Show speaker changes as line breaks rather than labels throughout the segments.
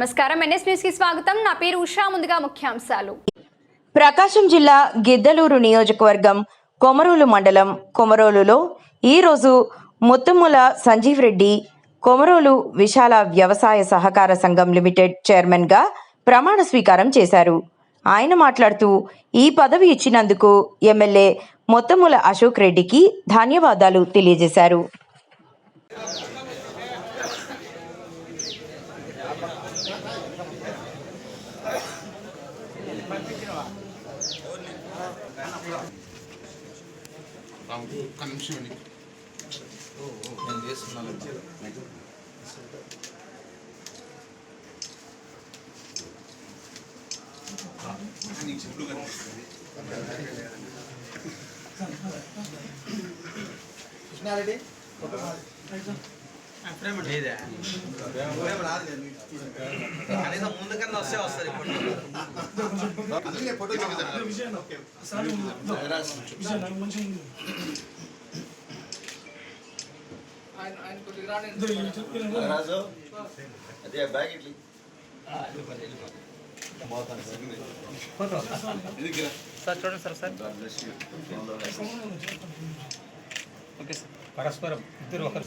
నమస్కారం. ఎన్ఎస్ న్యూస్కి స్వాగతం. నా పేరు ఉషా. ముందుగా ముఖ్యాంశాలు.
ప్రకాశం జిల్లా గిద్దలూరు నియోజకవర్గం కొమరోలు మండలం కొమరోలులో ఈరోజు ముత్తుముల సంజీవ్ రెడ్డి కొమరోలు విశాల వ్యవసాయ సహకార సంఘం లిమిటెడ్ చైర్మన్గా ప్రమాణ స్వీకారం చేశారు. ఆయన మాట్లాడుతూ ఈ పదవి ఇచ్చినందుకు ఎమ్మెల్యే మొత్తముల అశోక్ రెడ్డికి ధన్యవాదాలు తెలియజేశారు.
ఒక్క నిమిషం అండి నేను చేస్తున్నాను. నీకు చెప్పుడు కనిపిస్తుంది.
కృష్ణారెడ్డి?
కనీసం ముందు కన్నా వస్తే వస్తారు ఇప్పుడు.
అందుకే ఫోటో
రాజు అదే బ్యాగ్ ఇట్లి.
సార్ చూడండి సార్ సార్. Okay sir. పరస్పరం ఇద్దరు ఒకరు.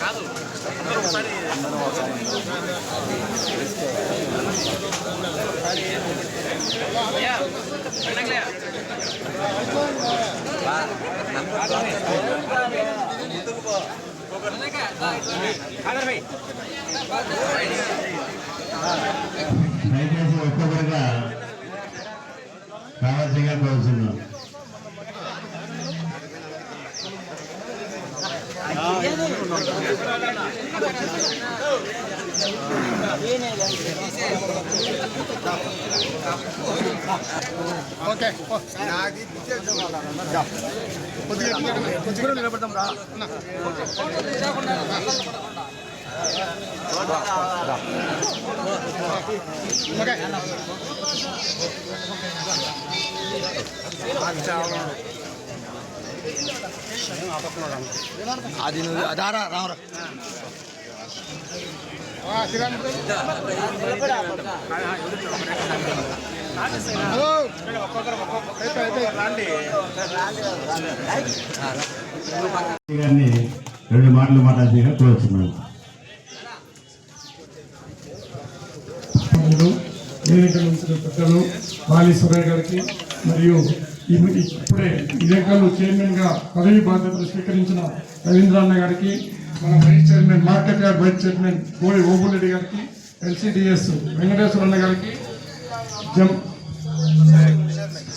కాదు అందరూ ఒకసారి పండగలే దయచేసి ఒక్కొక్కరుగా కావాల్సిగా కోరుతున్నాం
ఓకే కొద్దిగా కొద్దిగా నిలబడతాం రా. ఓకే. అది నువ్వు అదారా రావరా
గారిని రెండు మాటలు మాట్లాడి కోరుతున్నాను
సభ్యులు వేదిక పెద్దలు బాలీశ్వరయ్య గారికి మరియు ఇప్పుడే విలేకరులు చైర్మన్గా పదవి బాధ్యతలు స్వీకరించిన రవీంద్రన్న గారికి మన vice chairman market yard vice chairman Kodi Obulareddy గారికి ఎల్సిడిఎస్ వెంకటేశ్వరన్న గారికి జమ్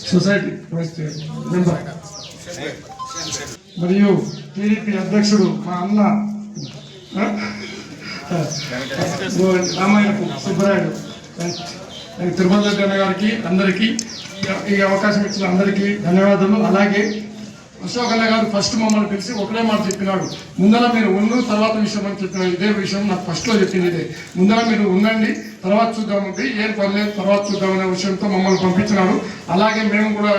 సొసైటీ వైస్ చైర్మన్ మెంబర్ మరియు టీడీపీ అధ్యక్షుడు మా అన్న రామాయణ రామాయణపు సుబ్బరాయుడు. తిరుమల రెడ్డి అన్న గారికి అందరికీ ఈ అవకాశం ఇచ్చిన అందరికీ ధన్యవాదాలు అలాగే అశోక్ అన్న గారు ఫస్ట్ మమ్మల్ని పిలిచి ఒకటే మాట చెప్పినాడు. ముందర మీరు ఉండు తర్వాత విషయం అని చెప్పిన ఇదే విషయం నాకు ఫస్ట్లో చెప్పింది ఇదే. ముందర మీరు ఉండండి తర్వాత చూద్దామంటే ఏం పర్లేదు తర్వాత చూద్దామనే విషయంతో మమ్మల్ని పంపించినాడు. అలాగే మేము కూడా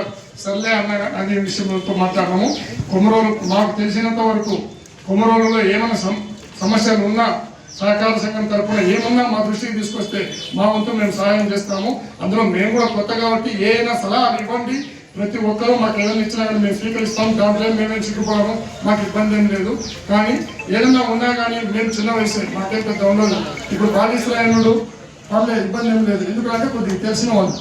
సర్లే అన్న అనే విషయంతో మాట్లాడము. కొమరోలు మాకు తెలిసినంత వరకు కొమరోలులో ఏమైనా సమస్యలు ఉన్నా సహకార సంఘం తరఫున ఏమన్నా మా దృష్టికి తీసుకొస్తే మా వంతు మేము సహాయం చేస్తాము. అందులో మేము కూడా కొత్త కాబట్టి ఏ అయినా సలహాలు ఇవ్వండి. ప్రతి ఒక్కరూ మాకు ఏదైనా ఇచ్చినా కానీ మేము స్వీకరిస్తాం. దాంట్లో మేమేం చిక్కుపోవడం మాకు ఇబ్బంది ఏం లేదు. కానీ ఏదైనా ఉన్నా కానీ మేము చిన్న వయసు. మాకే పెద్ద ఉండదు. ఇప్పుడు బాలీశ్వరాయనుడు వాళ్ళే ఇబ్బంది ఏం లేదు. ఎందుకంటే కొద్దిగా తెలిసిన వాళ్ళు.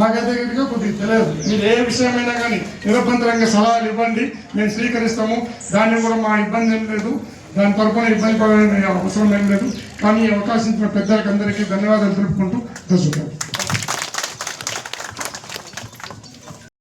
మాకైతే కనుక కొద్దిగా తెలియదు. మీరు ఏ విషయమైనా కానీ నిరభ్యంతరంగా సలహాలు ఇవ్వండి. మేము స్వీకరిస్తాము. దాన్ని కూడా మా ఇబ్బంది ఏం లేదు. దాని తరపున ఇబ్బంది పడాలనే అవసరం ఏం లేదు. కానీ ఈ అవకాశం ఇచ్చిన పెద్దలకు అందరికీ ధన్యవాదాలు తెలుపుకుంటూ దర్శకులు